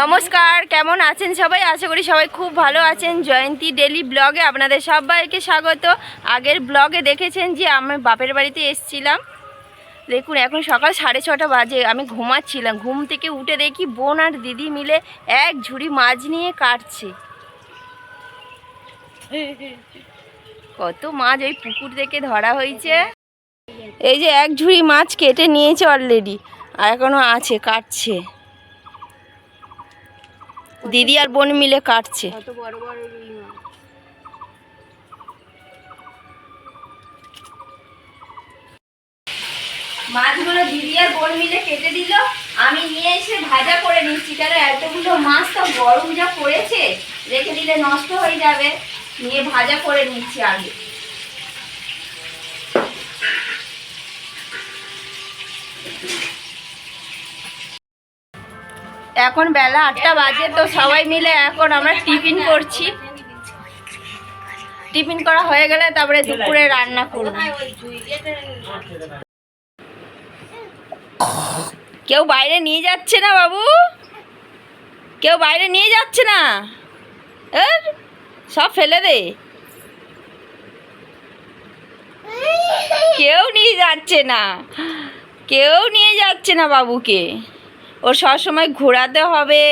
নমস্কার, কেমন আছেন সবাই? আশা করি সবাই খুব ভালো আছেন। জয়ন্তী ডেলি ব্লগে আপনাদের সবাইকে স্বাগত। আগের ব্লগে দেখেছেন যে আমি বাপের বাড়িতে এসছিলাম। দেখুন, এখন সকাল সাড়ে ছটা বাজে, আমি ঘুমাচ্ছিলাম। ঘুম থেকে উঠে দেখি বোন আর দিদি মিলে এক ঝুড়ি মাছ নিয়ে কাটছে। কত মাছ ওই পুকুর থেকে ধরা হয়েছে। এই যে এক ঝুড়ি মাছ কেটে নিয়েছে অলরেডি আর এখনও আছে, কাটছে। দিদি আর বোন মিলে কাটছে। মাছগুলো দিদি আর বোন মিলে কেটে দিল। আমি নিয়ে এসে ভাজা করে নিচ্ছি। কেন এতগুলো মাছ তো গরম যা পড়েছে, রেখে দিলে নষ্ট হয়ে যাবে। নিয়ে ভাজা করে নিচ্ছি আগে। এখন বেলা আটটা বাজে তো সবাই মিলে এখন আমরা টিফিন করছি। টিফিন করা হয়ে গেলে তারপরে দুপুরে রান্না করব। কেউ বাইরে নিয়ে যাচ্ছে না বাবু? কেউ বাইরে নিয়ে যাচ্ছে না? সব ফেলে দে। কেউ নিয়ে যাচ্ছে না। কেউ নিয়ে যাচ্ছে না বাবুকে। ও সবসময় ঘোরাতে হবে,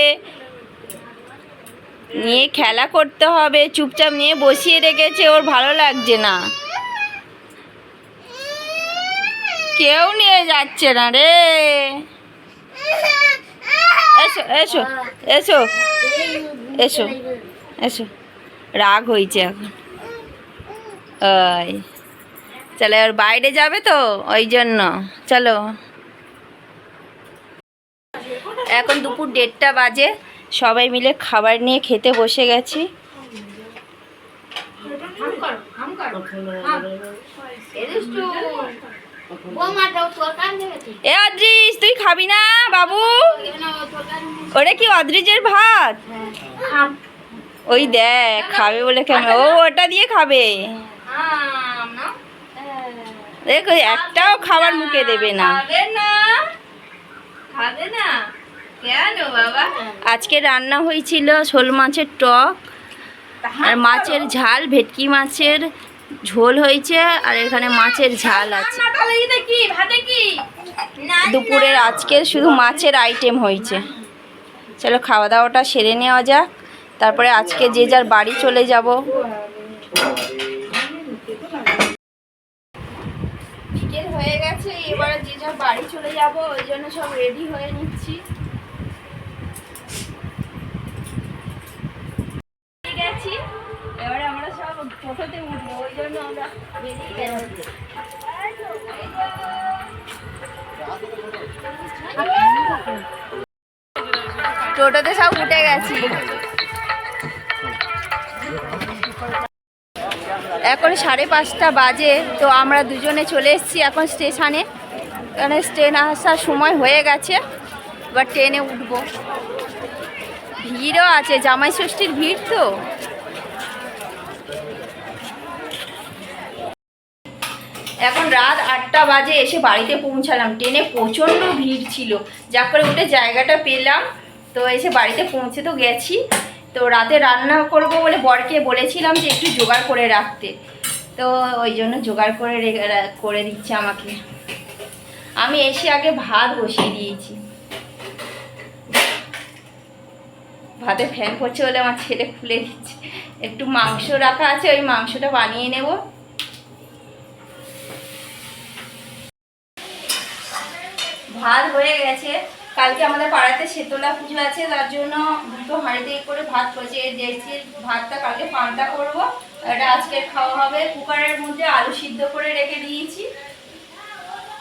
নিয়ে খেলা করতে হবে, চুপচাপ নিয়ে বসিয়ে রেখেছে, ওর ভালো লাগছে না। কেউ নিয়ে যাচ্ছে না রে। এসো এসো এসো এসো এসো। রাগ হয়েছে এখন। ওই। চলো, এবার বাইরে যাবে তো, ওই জন্য। চলো। এখন দুপুর দেড়টা বাজে। সবাই মিলে খাবার নিয়ে খেতে বসে গেছি। এ অদ্রিস, তুই খাবি না, বাবু? ওটা কি অদ্রিজের ভাত? ওই দেখ, খাবে বলে কেন ও ওটা দিয়ে খাবে। দেখ একটাও খাবার মুখে দেবে না। খাবে না? কেন বাবা? আজকে রান্না হয়েছিল শোল মাছের টক আর মাছের ঝাল ভেটকি মাছের ঝোল হয়েছে আর এখানে মাছের ঝাল আছে। দুপুরের আজকে শুধু মাছের আইটেম হয়েছে। চলো খাওয়া দাওয়াটা সেরে নেওয়া যাক। তারপরে আজকে যে যার বাড়ি চলে যাব। হয়ে গেছে, এবারে যে যার বাড়ি চলে যাব, ওই জন্য সব রেডি হয়ে নিচ্ছি। এবারে আমরা সব টোটোতে উঠবো, ওই জন্য আমরা টোটোতে সব উঠে গেছি। এখন সাড়ে পাঁচটা বাজে, তো আমরা দুজনে চলে এসেছি এখন স্টেশনে। এখানে ট্রেন আসার সময় হয়ে গেছে, এবার ট্রেনে উঠবো। ভিড়ও আছে, জামাই ষষ্ঠীর ভিড় তো। এখন রাত আটটা বাজে, এসে বাড়িতে পৌঁছালাম। ট্রেনে প্রচণ্ড ভিড় ছিল, যা করে উঠে জায়গাটা পেলাম, তো এসে বাড়িতে পৌঁছে তো গেছি। তো রাতে রান্না করব বলে বরকে বলেছিলাম যে একটু জোগাড় করে রাখতে। তো ওই জন্য জোগাড় করে করে দিচ্ছে আমাকে। আমি এসে আগে ভাত বসিয়ে দিয়েছি। ভাতে ফ্যান করছে বলে আমার ছেলে খুলে দিচ্ছে। একটু মাংস রাখা আছে, ওই মাংসটা বানিয়ে নেব। ভাত হয়ে গেছে। কালকে আমাদের পাড়াতে শীতলা পুজো আছে, তার জন্য দুটো হাঁড়িতে করে ভাত করেছে দেখছি ভাতটা কালকে পান্তা করব। এটা আজকে খাওয়া হবে। কুকারের মধ্যে আলু সিদ্ধ করে রেখে দিয়েছি।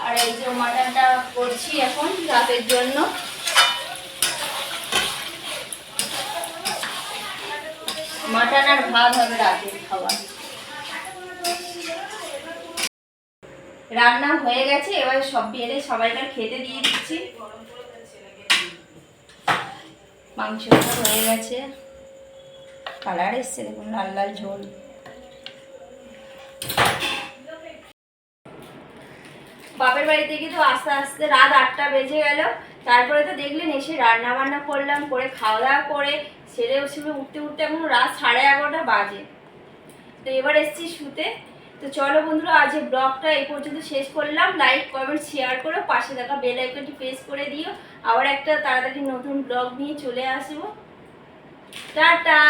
আর এই যে মাটনটা করছি এখন রাতের জন্য। মাটন আর ভাত হবে রাতের খাবার। রান্না হয়ে গেছে। এবার সব বেড়ে সবাইকার খেতে দিয়ে দিচ্ছি। মাংসটা হয়ে গেছে। কালার এসছে দেখুন, লাল লাল ঝোল। বাপের বাড়িতে থেকে তো আস্তে আস্তে রাত আটটা বেজে গেল। তারপরে তো দেখলেন, এসে রান্না বান্না করলাম, করে খাওয়া দাওয়া করে ছেলে ওসবে উঠতে উঠতে এখন রাত সাড়ে এগারোটা বাজে। তো এবার এসছি শুতে। তো চলো বন্ধুরা, আজ এই ব্লগটা এই পর্যন্ত শেষ করলাম। লাইক কমেন্ট শেয়ার করো, পাশে থাকা বেল আইকনটি প্রেস করে দিও। আবার একটা তাড়াতাড়ি নতুন ব্লগ নিয়ে চলে আসব। টাটা!